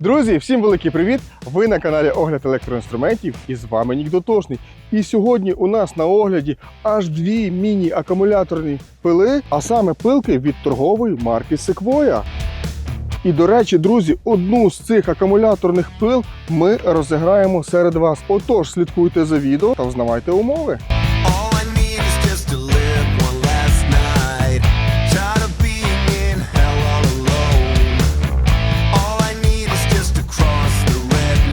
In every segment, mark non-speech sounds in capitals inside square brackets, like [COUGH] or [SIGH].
Друзі, всім великий привіт! Ви на каналі Огляд електроінструментів і з вами Нік Дотошний. І сьогодні у нас на огляді аж дві міні-акумуляторні пили, а саме пилки від торгової марки Sequoia. І до речі, друзі, одну з цих акумуляторних пил ми розіграємо серед вас. Отож, слідкуйте за відео та взнавайте умови.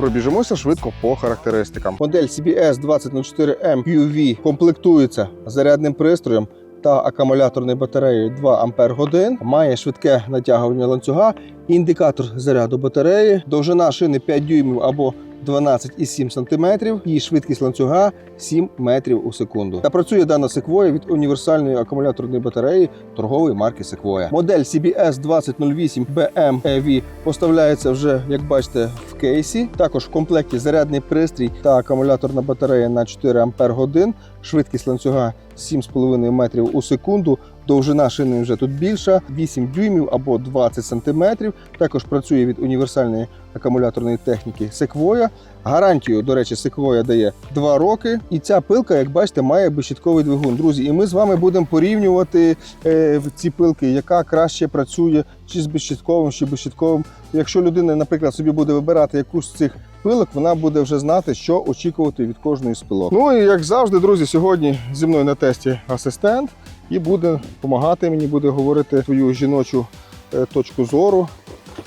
Пробіжимося швидко по характеристикам. Модель CBS 2004M UV комплектується зарядним пристроєм та акумуляторною батареєю 2 Ампер годин. Має швидке натягування ланцюга, індикатор заряду батареї, довжина шини 5 дюймів або 12,7 см і швидкість ланцюга 7 метрів у секунду. Та працює дана секвоя від універсальної акумуляторної батареї торгової марки Sequoia. Модель CBS 2008 BM EV поставляється вже, як бачите, в кейсі. Також в комплекті зарядний пристрій та акумуляторна батарея на 4 Ампер годин. Швидкість ланцюга 7,5 метрів у секунду. Довжина шини вже тут більша, 8 дюймів або 20 сантиметрів. Також працює від універсальної акумуляторної техніки Sequoia. Гарантію, до речі, Sequoia дає 2 роки. І ця пилка, як бачите, має безщітковий двигун. Друзі, і ми з вами будемо порівнювати е, ці пилки, яка краще працює, чи з безщітковим, чи безщітковим. Якщо людина, наприклад, собі буде вибирати якусь з цих пилок, вона буде вже знати, що очікувати від кожної з пилок. Ну і як завжди, друзі, сьогодні зі мною на тесті асистент і буде допомагати мені, буде говорити свою жіночу е, точку зору.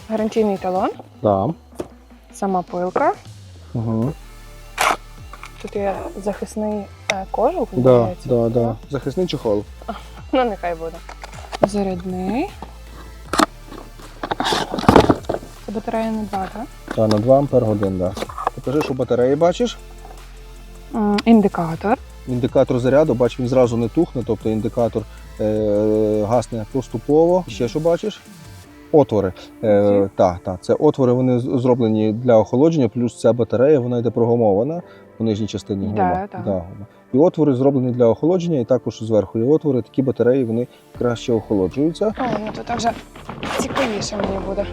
Гарантійний талон, Да. сама пилка. Угу. Тут є захисний е, кожух, Да, да, да. Захисний чехол. Ну, нехай буде. Зарядний. Це батарея на 2, так? Та на 2 ампер годин, да. Покажи, що батареї бачиш. Індикатор. Індикатор заряду, бач, він зразу не тухне, тобто індикатор е, гасне поступово. Ще що бачиш? Отвори. Е, та, та, це отвори вони зроблені для охолодження, плюс ця батарея вона йде прогумована у нижній частині гума. Да, да. І отвори зроблені для охолодження, і також зверху є отвори. Такі батареї вони краще охолоджуються. О, ну тут вже цікавіше мені буде.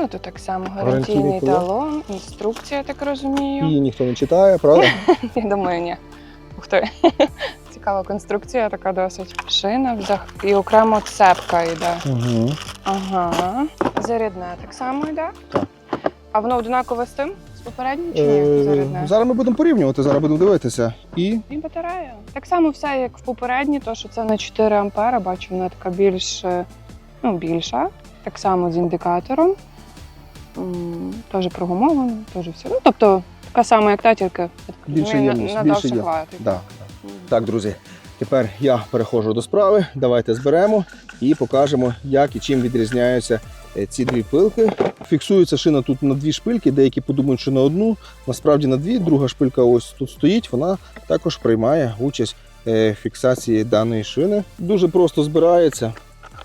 Ну, тут так само Гарантійний талон. інструкція, так розумію. Її ніхто не читає, правда? [LAUGHS] Я думаю, ні. Ух ти. [LAUGHS] Цікава конструкція така досить. Шина взаг- і окремо цепка йде. Угу. Ага. Зарядне так само йде. Так. А воно однакове з тим? З попереднім чи ні? Зарядне? Е, зараз ми будемо порівнювати, зараз будемо дивитися. І І батарея. Так само все, як в попередній, то що це на 4 ампера, бачу, вона така більш, ну, більша. Так само з індикатором. Теж прогумована, теж все. Ну, тобто, така сама, як та, тільки так Більше ємність, більше є. хватить. да. Так, друзі, тепер я переходжу до справи. Давайте зберемо і покажемо, як і чим відрізняються е, ці дві пилки. Фіксується шина тут на дві шпильки, деякі подумають, що на одну, насправді на дві. Друга шпилька ось тут стоїть, вона також приймає участь е, в фіксації даної шини. Дуже просто збирається.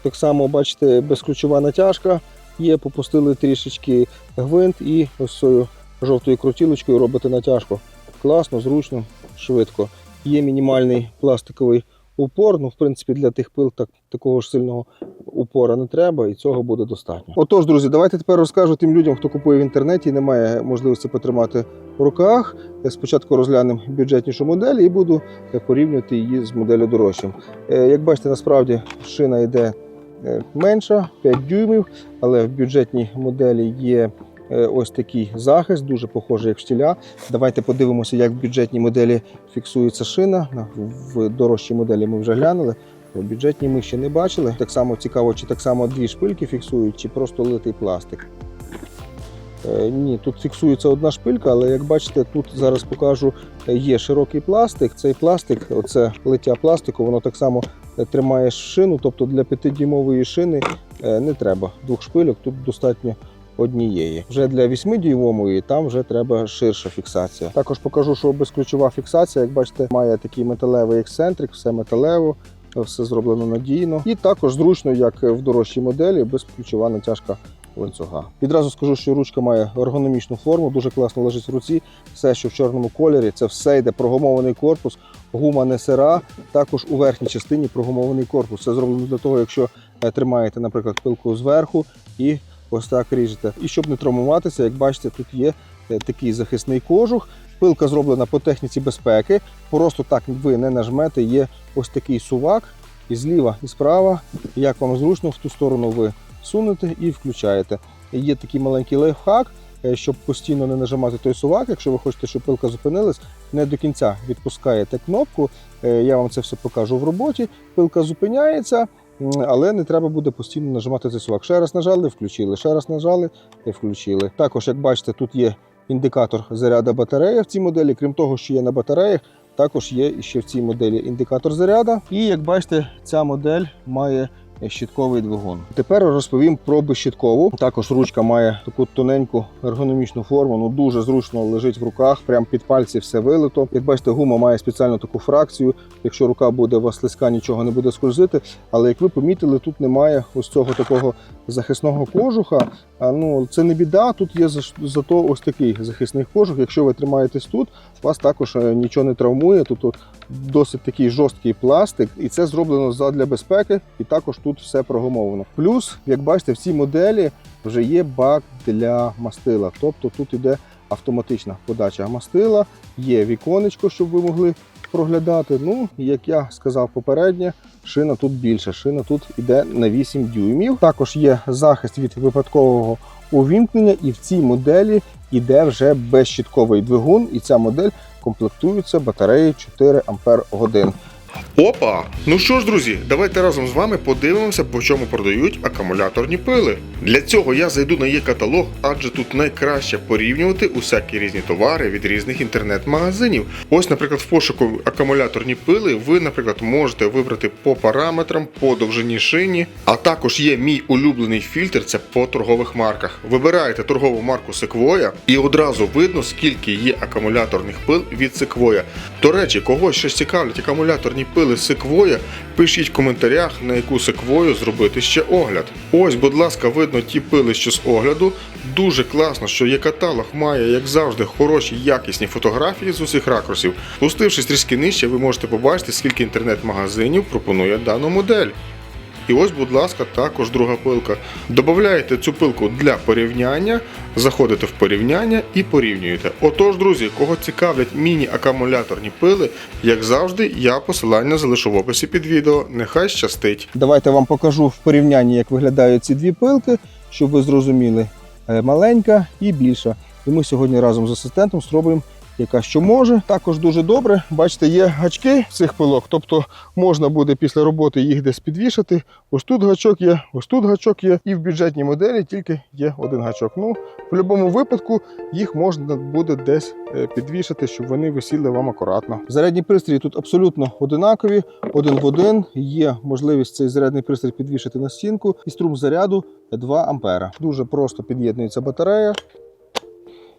Так само, бачите, безключова натяжка є, попустили трішечки гвинт і ось цією жовтою крутілочкою робите натяжку. Класно, зручно, швидко. Є мінімальний пластиковий упор. Ну, в принципі, для тих пил так, такого ж сильного упора не треба, і цього буде достатньо. Отож, друзі, давайте тепер розкажу тим людям, хто купує в інтернеті і не має можливості потримати в руках. Я спочатку розглянемо бюджетнішу модель і буду е, порівнювати її з моделлю дорожчим. Е, Як бачите, насправді шина йде е, менша, 5 дюймів, але в бюджетній моделі є е, ось такий захист, дуже похожий як штіля. Давайте подивимося, як в бюджетній моделі фіксується шина. В дорожчій моделі ми вже глянули. В бюджетній ми ще не бачили. Так само цікаво, чи так само дві шпильки фіксують, чи просто литий пластик. Е, Ні, тут фіксується одна шпилька, але як бачите, тут зараз покажу, е, є широкий пластик. Цей пластик, оце лиття пластику, воно так само е, тримає шину, тобто для 5-дюймової шини не треба двох шпильок, тут достатньо однієї. Вже для 8-дюймової там вже треба ширша фіксація. Також покажу, що безключова фіксація, як бачите, має такий металевий ексцентрик, все металево, все зроблено надійно. І також зручно, як в дорожчій моделі, безключова натяжка ланцюга. Відразу скажу, що ручка має ергономічну форму, дуже класно лежить в руці. Все, що в чорному кольорі, це все йде прогумований корпус, гума не сира. Також у верхній частині прогумований корпус. Це зроблено для того, якщо е, тримаєте, наприклад, пилку зверху і ось так ріжете. І щоб не травмуватися, як бачите, тут є е, такий захисний кожух. Пилка зроблена по техніці безпеки. Просто так ви не нажмете. Є ось такий сувак, і зліва, і справа. Як вам зручно, в ту сторону ви сунете і включаєте. Є такий маленький лайфхак, е, щоб постійно не нажимати той сувак. Якщо ви хочете, щоб пилка зупинилась, не до кінця відпускаєте кнопку. Е, Я вам це все покажу в роботі. Пилка зупиняється, але не треба буде постійно нажимати цей сувак. Ще раз нажали, включили, ще раз нажали і включили. Також, як бачите, тут є індикатор заряду батареї в цій моделі. Крім того, що є на батареях, також є ще в цій моделі індикатор заряду. І як бачите, ця модель має щитковий двигун. Тепер розповім про безщиткову. Також ручка має таку тоненьку ергономічну форму. Ну дуже зручно лежить в руках, прямо під пальці все вилито. Як бачите, гума має спеціальну таку фракцію. Якщо рука буде у вас слизька, нічого не буде скользити. Але як ви помітили, тут немає ось цього такого захисного кожуха. А ну це не біда. Тут є за- зато ось такий захисний кожух. Якщо ви тримаєтесь тут, вас також е, нічого не травмує. Тут досить такий жорсткий пластик, і це зроблено задля безпеки, і також тут все прогумовано. Плюс, як бачите, в цій моделі вже є бак для мастила. Тобто тут іде автоматична подача мастила, є віконечко, щоб ви могли проглядати. Ну, як я сказав попередньо, шина тут більша. Шина тут іде на 8 дюймів. Також є захист від випадкового увімкнення, і в цій моделі іде вже безщітковий двигун, і ця модель комплектується батареєю 4 Ампер годин. Опа! Ну що ж, друзі, давайте разом з вами подивимося, по чому продають акумуляторні пили. Для цього я зайду на є каталог, адже тут найкраще порівнювати усякі різні товари від різних інтернет-магазинів. Ось, наприклад, в пошуку акумуляторні пили ви, наприклад, можете вибрати по параметрам, по довжині шині, а також є мій улюблений фільтр, це по торгових марках. Вибираєте торгову марку Sequoia і одразу видно, скільки є акумуляторних пил від Sequoia. До речі, когось щось цікавлять акумуляторні пили секвоя, пишіть в коментарях, на яку секвою зробити ще огляд. Ось, будь ласка, видно ті пили, що з огляду. Дуже класно, що є каталог, має, як завжди, хороші якісні фотографії з усіх ракурсів. Спустившись трішки нижче, ви можете побачити, скільки інтернет-магазинів пропонує дану модель. І ось, будь ласка, також друга пилка. Додаєте цю пилку для порівняння, заходите в порівняння і порівнюєте. Отож, друзі, кого цікавлять міні-акумуляторні пили, як завжди, я посилання залишу в описі під відео. Нехай щастить. Давайте вам покажу в порівнянні, як виглядають ці дві пилки, щоб ви зрозуміли, Е, маленька і більша. І ми сьогодні разом з асистентом спробуємо, яка що може. Також дуже добре. Бачите, є гачки цих пилок, тобто можна буде після роботи їх десь підвішати. Ось тут гачок є, ось тут гачок є, і в бюджетній моделі тільки є один гачок. Ну, в будь-якому випадку їх можна буде десь е, підвішати, щоб вони висіли вам акуратно. Зарядні пристрої тут абсолютно одинакові, один в один. Є можливість цей зарядний пристрій підвішати на стінку і струм заряду 2 ампера. Дуже просто під'єднується батарея.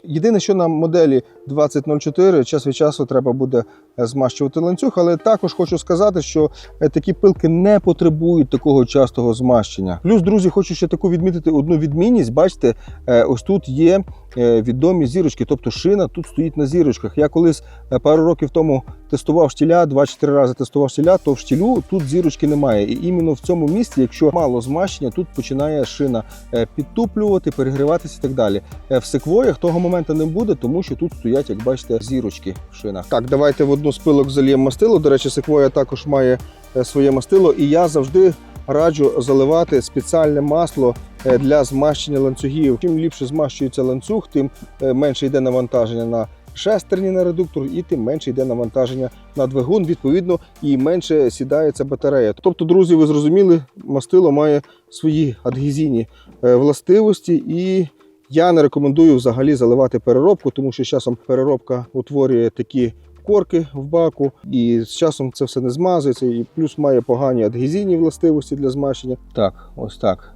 Єдине, що на моделі 2004 час від часу треба буде е, змащувати ланцюг, але також хочу сказати, що е, такі пилки не потребують такого частого змащення. Плюс, друзі, хочу ще таку відмітити одну відмінність. Бачите, е, ось тут є відомі зірочки, тобто шина тут стоїть на зірочках. Я колись е, пару років тому тестував штіля, 2-4 рази тестував штіля, то в штілю тут зірочки немає. І іменно в цьому місці, якщо мало змащення, тут починає шина е, підтуплювати, перегріватися і так далі. Е, В секвоях того моменту не буде, тому що тут стоять, як бачите, зірочки в шинах. Так, давайте в одну з пилок зальємо мастило. До речі, секвоя також має е, своє мастило, і я завжди раджу заливати спеціальне масло е, для змащення ланцюгів. Чим ліпше змащується ланцюг, тим е, менше йде навантаження на шестерні на редуктор, і тим менше йде навантаження на двигун. Відповідно, і менше сідається батарея. Тобто, друзі, ви зрозуміли, мастило має свої адгезійні е, властивості і. Я не рекомендую взагалі заливати переробку, тому що часом переробка утворює такі корки в баку, і з часом це все не змазується, і плюс має погані адгезійні властивості для змащення. Так, ось так.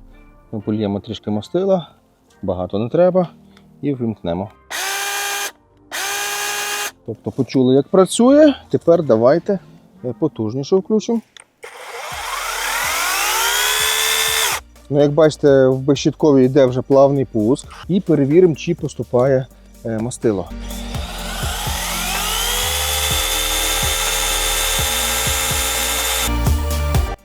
Ми польємо трішки мастила, багато не треба, і вимкнемо. Тобто почули, як працює. Тепер давайте потужніше включимо. Ну, як бачите, в безщітковій йде вже плавний пуск. І перевіримо, чи поступає е, мастило.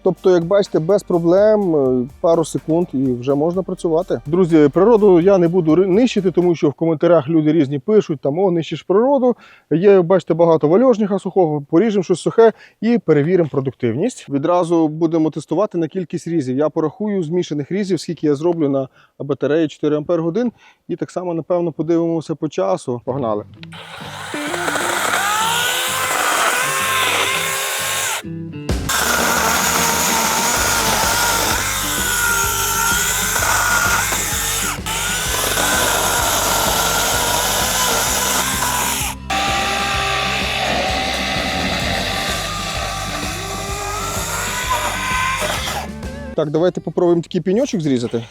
Тобто, як бачите, без проблем, е, пару секунд і вже можна працювати. Друзі, природу я не буду нищити, тому що в коментарях люди різні пишуть, там о, нищиш природу. Є, бачите, багато вальожника сухого, поріжемо щось сухе і перевіримо продуктивність. Відразу будемо тестувати на кількість різів. Я порахую змішаних різів, скільки я зроблю на батареї 4 Ампер годин. І так само, напевно, подивимося по часу. Погнали. Так, давайте попробуємо такий пеньочок зрізати.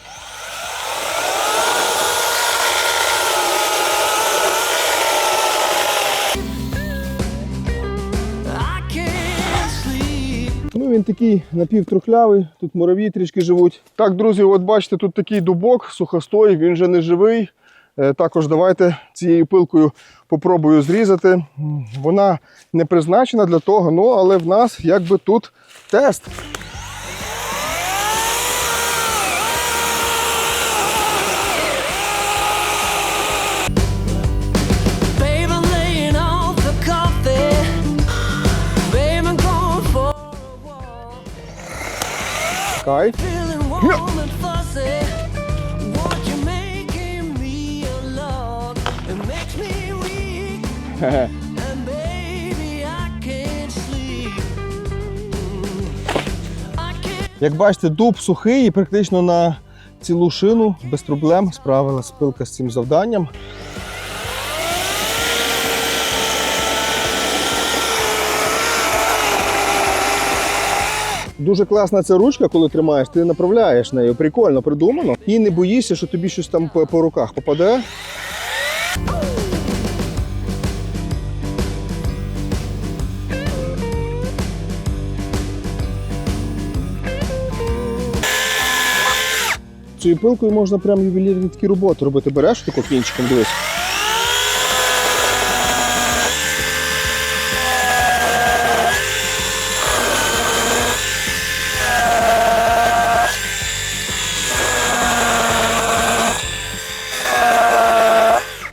Ну, він такий напівтрухлявий, тут мурав'ї трішки живуть. Так, друзі, от бачите, тут такий дубок, сухостой, він вже не живий. Е, Також давайте цією пилкою попробую зрізати. Вона не призначена для того, ну але в нас якби тут тест. Can't. Як бачите, дуб сухий і практично на цілу шину без проблем справилась пилка з цим завданням. Дуже класна ця ручка, коли тримаєш, ти направляєш нею. Прикольно придумано. І не боїшся, що тобі щось там по, по руках попаде. Цією пилкою можна прям ювелірні такі роботи робити. Береш тако кінчиком, дивись.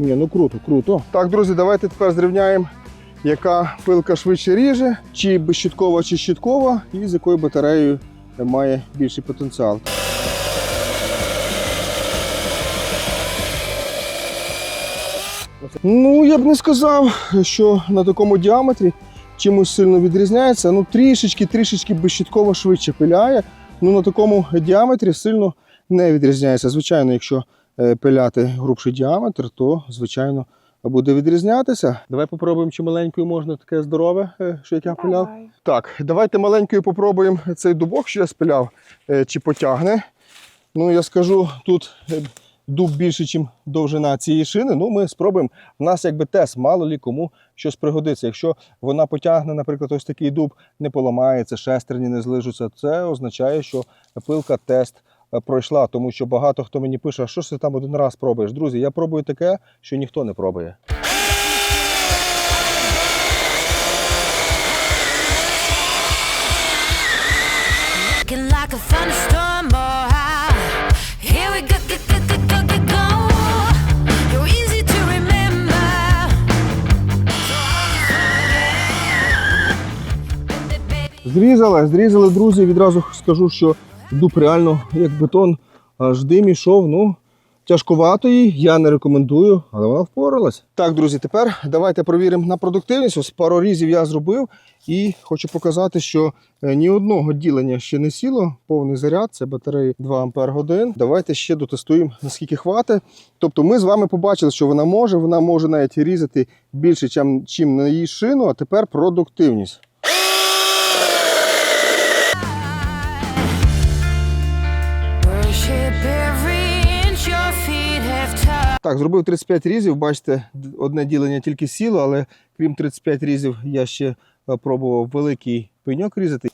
Ні, ну круто, круто. Так, друзі, давайте тепер зрівняємо, яка пилка швидше ріже, чи безщіткова, чи щіткова, і з якою батареєю має більший потенціал. Ну, я б не сказав, що на такому діаметрі чимось сильно відрізняється. Ну, трішечки, трішечки безщітково швидше пиляє. Ну, на такому діаметрі сильно не відрізняється. Звичайно, якщо пиляти грубший діаметр, то звичайно буде відрізнятися. Давай попробуємо, чи маленькою можна таке здорове, е, що як я пиляв. Давай. Так, давайте маленькою попробуємо цей дубок, що я спиляв, е, чи потягне. Ну, я скажу, тут е, дуб більше, ніж довжина цієї шини. Ну, ми спробуємо. У нас якби тест, мало лі кому щось пригодиться. Якщо вона потягне, наприклад, ось такий дуб, не поламається, шестерні не злижуться, це означає, що пилка тест е, пройшла. Тому що багато хто мені пише, а що ж ти там один раз пробуєш? Друзі, я пробую таке, що ніхто не пробує. Thunderstorm, oh, ah. Зрізали, зрізали, друзі. Відразу скажу, що дуб реально як бетон, аж дим ішов. Ну, тяжковато їй, я не рекомендую, але вона впоралась. Так, друзі, тепер давайте провіримо на продуктивність. Ось пару різів я зробив і хочу показати, що е, ні одного ділення ще не сіло. Повний заряд, це батареї 2 Ампер годин. Давайте ще дотестуємо, наскільки хватить. Тобто ми з вами побачили, що вона може, вона може навіть різати більше, чим на її шину, а тепер продуктивність. Так, зробив 35 різів. Бачите, одне ділення тільки сіло, але крім 35 різів, я ще е, пробував великий пеньок різати.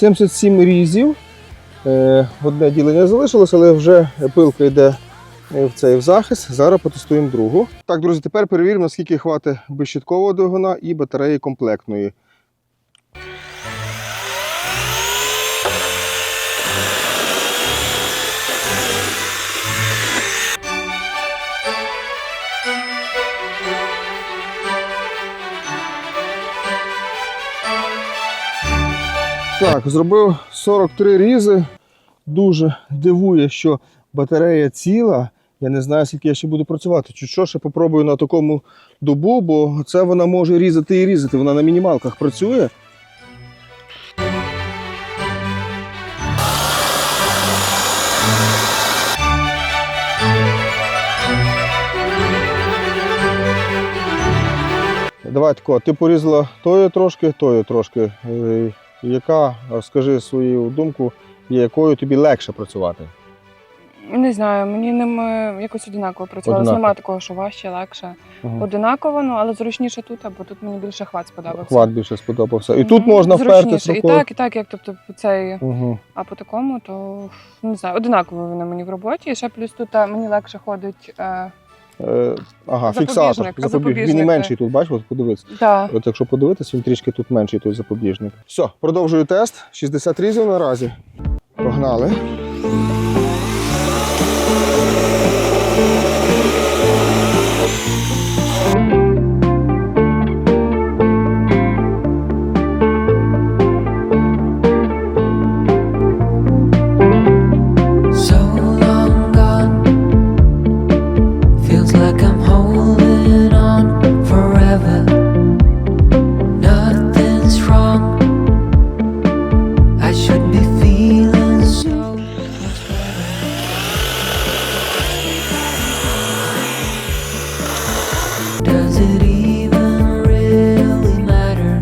77 різів. Е, Одне ділення залишилось, але вже пилка йде е, в цей в захист. Зараз потестуємо другу. Так, друзі, тепер перевіримо, наскільки хватить безщиткового двигуна і батареї комплектної. Так, зробив 43 різи. Дуже дивує, що батарея ціла. Я не знаю, скільки я ще буду працювати. Чи що ще попробую на такому добу, бо це вона може різати і різати. Вона на мінімалках працює. Давай тако, ти порізала тою трошки, тою трошки. Е, Яка, скажи свою думку, якою тобі легше працювати? Не знаю, мені ним е, якось одинаково працювалося. Одинаково. Немає такого, що важче, легше. Ага. Одинаково, ну але зручніше тут, або тут мені більше хват сподобався. Хват більше сподобався. І тут можна вперти Зручніше. І так, і так, як тобто цей, Угу. а по такому, то не знаю, одинаково вони мені в роботі. І ще плюс тут а, мені легше ходить. Е, Е, ага, Запобіжник, фіксатор. Запобіжник. Він і менший тут, бачиш, от подивись. да. От якщо подивитись, він трішки тут менший той запобіжник. Все, продовжую тест. 60 різів наразі. Погнали. Feels like I'm holding on forever. Nothing's wrong. I should be feeling so much better. Does it even really matter?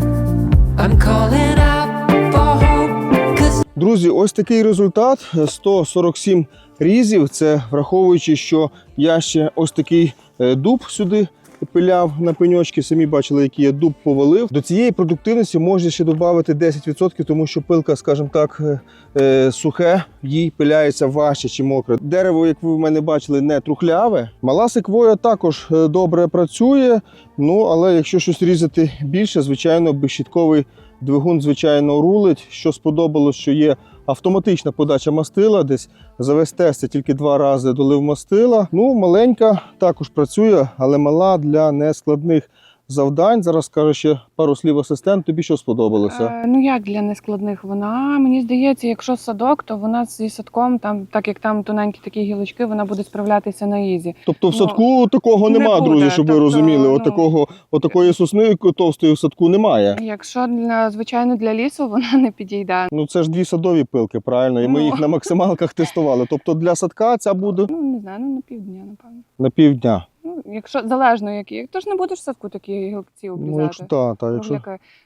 I'm calling out for hope. 'cause Друзі, ось такий результат: 147 різів. Це враховуючи, що я ще ось такий е, дуб сюди пиляв на пеньочки. Самі бачили, який я дуб повалив. До цієї продуктивності можна ще додати 10%, тому що пилка, скажімо так, е, е, сухе, їй пиляється важче чи мокре. Дерево, як ви в мене бачили, не трухляве. Мала секвоя також добре працює. Ну але якщо щось різати більше, звичайно, безщітковий Двигун, звичайно, рулить. Що сподобалось, що є автоматична подача мастила. Десь за весь тест я тільки два рази долив мастила. Ну, маленька також працює, але мала для нескладних завдань. Зараз скаже ще пару слів асистент. Тобі що сподобалося? Е, ну як для нескладних? Вона мені здається, якщо садок, то вона зі садком, там так як там тоненькі такі гілочки, вона буде справлятися на ізі. Тобто в ну, садку такого не нема, буде. друзі, щоб ви Тобто, розуміли. ну, Отакого, отакої сосни товстої в садку немає. Якщо для звичайно для лісу вона не підійде. Ну це ж дві садові пилки, правильно? І ми Ну. їх на максималках тестували. Тобто для садка ця буде Ну не знаю, ну на півдня, напевно. на півдня. Ну, якщо залежно які. Ти ж не будеш в садку такі гілки обрізати. Ну, якщо та, та, якщо.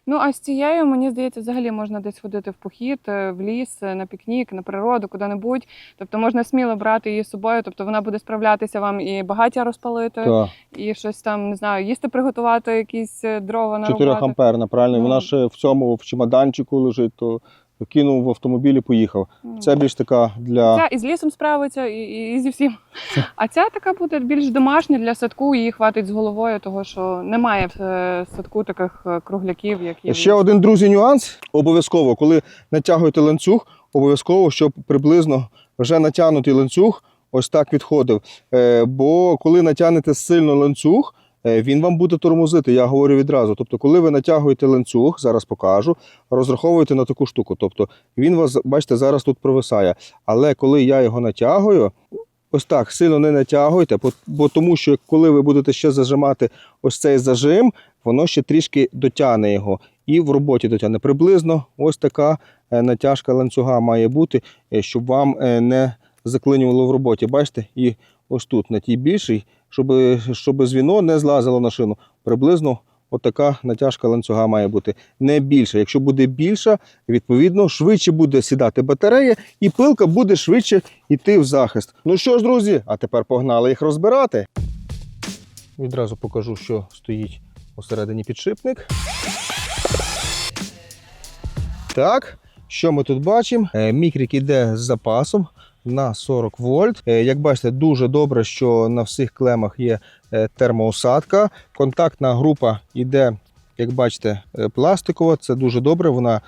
Ну а з цією, мені здається, взагалі можна десь ходити в похід, е, в ліс, е, на пікнік, на природу, куди-небудь. Тобто можна сміло брати її з собою. Тобто вона буде справлятися вам і багаття розпалити, та. і щось там не знаю, їсти приготувати, якісь е, дрова 4 нарубати. амперна, правильно? Ну. Вона ще в цьому в чемоданчику лежить, то кинув в автомобіль і поїхав. Це більш така для Ця і з лісом справиться, і, і, і зі всім. [LAUGHS] А ця така буде більш домашня для садку, її хватить з головою, того що немає в е, садку таких е, кругляків, як є. ще один друзі нюанс. Обов'язково, коли натягуєте ланцюг, обов'язково, щоб приблизно вже натягнутий ланцюг ось так відходив. Е, бо коли натягнете сильно ланцюг, він вам буде тормозити. Я говорю відразу. Тобто, коли ви натягуєте ланцюг, зараз покажу, розраховуєте на таку штуку. Тобто він вас, бачите, зараз тут провисає. Але коли я його натягую, ось так сильно не натягуйте, бо, тому що коли ви будете ще зажимати ось цей зажим, воно ще трішки дотягне його і в роботі дотягне. Приблизно ось така е, натяжка ланцюга має бути, е, щоб вам е, не заклинювало в роботі. Бачите, і ось тут на тій більшій, щоб, щоб звіно не злазило на шину. Приблизно отака натяжка ланцюга має бути не більша. Якщо буде більша, відповідно швидше буде сідати батарея, і пилка буде швидше йти в захист. Ну що ж, друзі, а тепер погнали їх розбирати. Відразу покажу, що стоїть посередині підшипник. Так, Що ми тут бачимо? Е, Мікрік іде з запасом на 40 вольт. Е, Як бачите, дуже добре, що на всіх клемах є е, термоусадка. Контактна група йде, як бачите, е, пластикова. Це дуже добре. Вона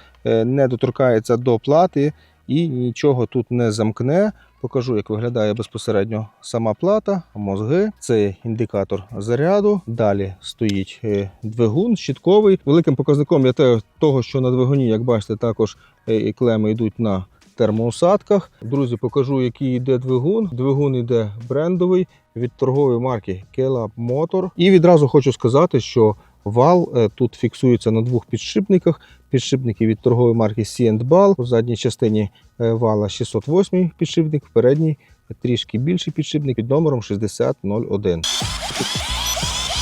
не доторкається до плати і нічого тут не замкне. Покажу, як виглядає безпосередньо сама плата, мозги. Це індикатор заряду. Далі стоїть двигун щитковий. Великим показником є того, що на двигуні, як бачите, також клеми йдуть на термоусадках. Друзі, покажу, який йде двигун. Двигун йде брендовий від торгової марки Kelab Motor. І відразу хочу сказати, що вал е, тут фіксується на двох підшипниках. Підшипники від торгової марки Ball. У задній частині е, вала 608 підшипник, в передній трішки більший підшипник під номером 6001.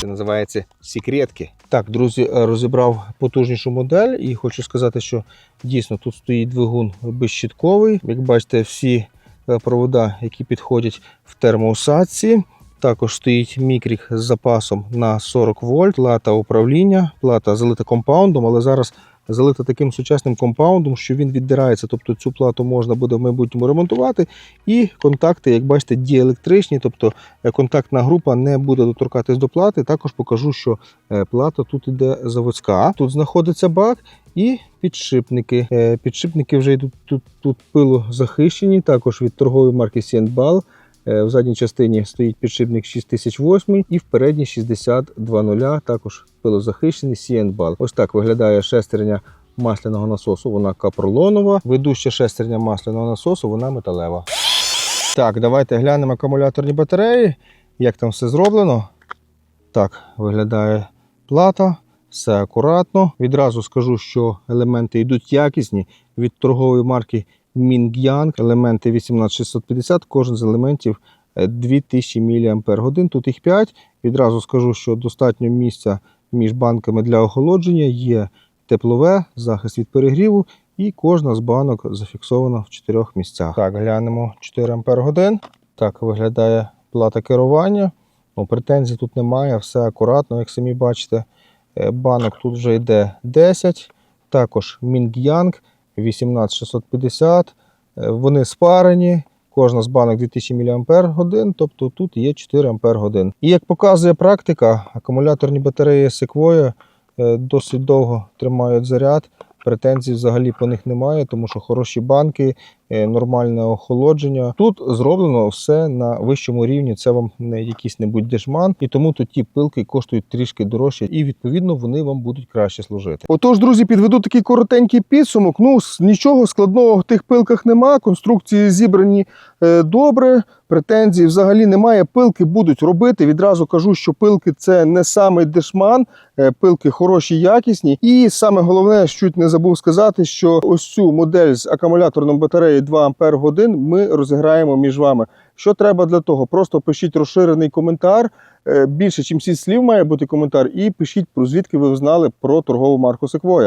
Це називається секретки. Так, друзі, е, розібрав потужнішу модель і хочу сказати, що дійсно тут стоїть двигун безщітковий. Як бачите, всі е, провода, які підходять в термоусадці. Також стоїть мікрік з запасом на 40 вольт, плата управління, плата залита компаундом, але зараз залита таким сучасним компаундом, що він віддирається. Тобто цю плату можна буде в майбутньому ремонтувати. І контакти, як бачите, діелектричні, тобто е, контактна група не буде доторкатись до плати. Також покажу, що е, плата тут іде заводська. Тут знаходиться бак і підшипники. Е, Підшипники вже йдуть тут, тут пилозахищені, також від торгової марки Сієнтбал. Е, В задній частині стоїть підшипник 6008 і в передній 6020, також пилозахищений Сієнтбал. Ось так виглядає шестерня масляного насосу. Вона капролонова. Ведуща шестерня масляного насосу, вона металева. Так, давайте глянемо акумуляторні батареї, як там все зроблено. Так, виглядає плата, все акуратно. Відразу скажу, що елементи йдуть якісні від торгової марки Мінг'янг, елементи 18650, кожен з елементів е, 2000 мАч. Тут їх 5. Відразу скажу, що достатньо місця між банками для охолодження, є теплове, захист від перегріву, і кожна з банок зафіксована в чотирьох місцях. Так, глянемо 4 Ампер годин. Так виглядає плата керування. Ну, претензій тут немає, все акуратно, як самі бачите. Е, Банок тут вже йде 10. Також Мінг'янг 18650. Е, Вони спарені. Кожна з банок 2000 мАч, тобто тут є 4 Ах. І як показує практика, акумуляторні батареї Sequoia е, досить довго тримають заряд. Претензій взагалі по них немає, тому що хороші банки, нормальне охолодження. Тут зроблено все на вищому рівні. Це вам не якийсь небудь дешман, і тому тут ті пилки коштують трішки дорожче, і відповідно вони вам будуть краще служити. Отож, друзі, підведу такий коротенький підсумок. Ну нічого складного в тих пилках нема. Конструкції зібрані е, добре. Претензій взагалі немає. Пилки будуть робити. Відразу кажу, що пилки це не самий дешман, е, пилки хороші, якісні. І саме головне, що не забув сказати, що ось цю модель з акумуляторною батареєю 2 Ампер годин ми розіграємо між вами. Що треба для того? Просто пишіть розширений коментар. Е, Більше, ніж 6 слів має бути коментар, і пишіть про звідки ви знали про торгову марку Sequoia.